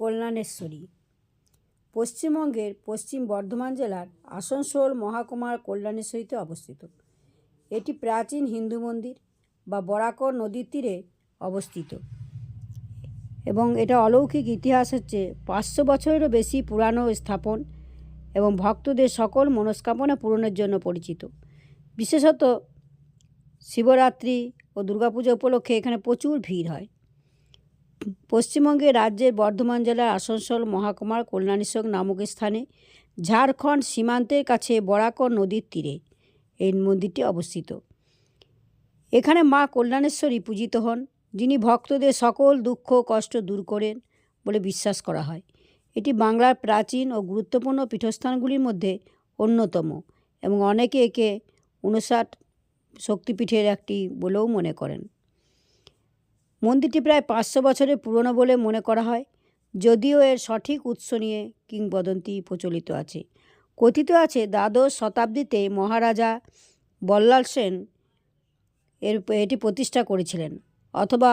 কল্যাণেশ্বরী। পশ্চিমবঙ্গের পশ্চিম বর্ধমান জেলার আসানসোল মহাকুমার কল্যাণেশ্বরীতে অবস্থিত। এটি প্রাচীন হিন্দু মন্দির বা বরাকর নদীর তীরে অবস্থিত। এবং এটা অলৌকিক ইতিহাস হচ্ছে পাঁচশো বছরেরও বেশি পুরানো স্থাপন এবং ভক্তদের সকল মনস্কামনা পূরণের জন্য পরিচিত। বিশেষত শিবরাত্রি ও দুর্গাপূজা উপলক্ষে এখানে প্রচুর ভিড় হয়। পশ্চিমবঙ্গের রাজ্যের বর্ধমান জেলার আসানসোল মহাকুমার কল্যাণেশ্বর নামক স্থানে ঝাড়খণ্ড সীমান্তের কাছে বরাকর নদীর তীরে এই মন্দিরটি অবস্থিত। এখানে মা কল্যাণেশ্বরী পূজিত হন, যিনি ভক্তদের সকল দুঃখ কষ্ট দূর করেন বলে বিশ্বাস করা হয়। এটি বাংলার প্রাচীন ও গুরুত্বপূর্ণ পীঠস্থানগুলির মধ্যে অন্যতম এবং অনেকে একে উনষাট শক্তিপীঠের একটি বলেও মনে করেন। মন্দিরটি প্রায় পাঁচশো বছরের পুরনো বলে মনে করা হয়, যদিও এর সঠিক উৎস নিয়ে কিংবদন্তি প্রচলিত আছে। কথিত আছে, দ্বাদশ শতাব্দীতে মহারাজা বল্লাল সেন এর এটি প্রতিষ্ঠা করেছিলেন, অথবা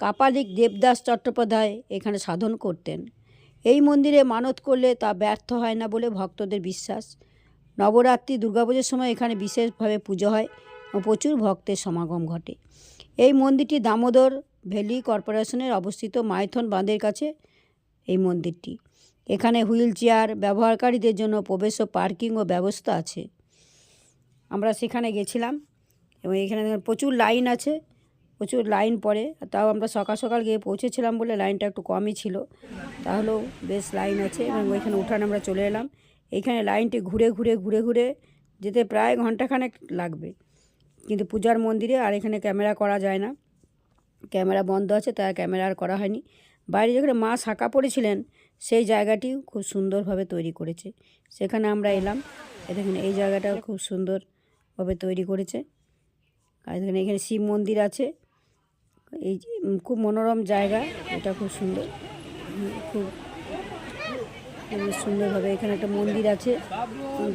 কাপালিক দেবদাস চট্টোপাধ্যায় এখানে সাধন করতেন। এই মন্দিরে মানত করলে তা ব্যর্থ হয় না বলে ভক্তদের বিশ্বাস। নবরাত্রি দুর্গাপুজোর সময় এখানে বিশেষভাবে পুজো হয় ও প্রচুর ভক্তের সমাগম ঘটে। এই মন্দিরটি দামোদর ভ্যালি কর্পোরেশনের অবস্থিত মাইথন বাঁধের কাছে এই মন্দিরটি। এখানে হুইল চেয়ার ব্যবহারকারীদের জন্য প্রবেশ ও পার্কিং ও ব্যবস্থা আছে। আমরা সেখানে গেছিলাম এবং এখানে প্রচুর লাইন আছে, প্রচুর লাইন পড়ে। তাও আমরা সকাল সকাল গিয়ে পৌঁছেছিলাম বলে লাইনটা একটু কমই ছিল। তাহলেও বেশ লাইন আছে এবং ওইখানে উঠানে আমরা চলে এলাম। এইখানে লাইনটি ঘুরে ঘুরে ঘুরে ঘুরে যেতে প্রায় ঘন্টাখানেক লাগবে। কিন্তু পূজার মন্দিরে আর এখানে ক্যামেরা করা যায় না। ক্যামেরা বন্ধ আছে তাই ক্যামেরা আর করা হয়নি। বাইরে যেখানে মা শাঁকা পড়েছিলেন সেই জায়গাটিও খুব সুন্দরভাবে তৈরি করেছে। সেখানে আমরা এলাম এ দেখুন এই জায়গাটাও খুব সুন্দরভাবে তৈরি করেছে। আর এখানে এখানে শিব মন্দির আছে। এই খুব মনোরম জায়গা এটা খুব সুন্দর। খুব সুন্দরভাবে এখানে একটা মন্দির আছে।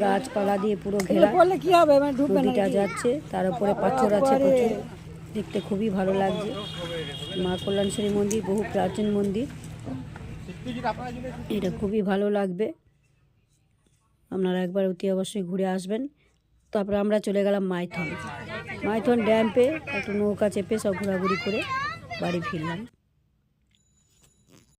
গাছপালা দিয়ে পুরো ঘেরা। নদীটা যাচ্ছে তার উপরে পাথর আছে প্রচুর। দেখতে খুবই ভালো লাগছে। মা কল্যাণশ্বরী মন্দির, বহু প্রাচীন মন্দির। এটা খুবই ভালো লাগবে। আপনারা একবার অতি অবশ্যই ঘুরে আসবেন। তারপরে আমরা চলে গেলাম মাইথন। মাইথন ড্যাম্পে একটু নৌকা চেপে সব ঘোরাঘুরি করে বাড়ি ফিরলাম।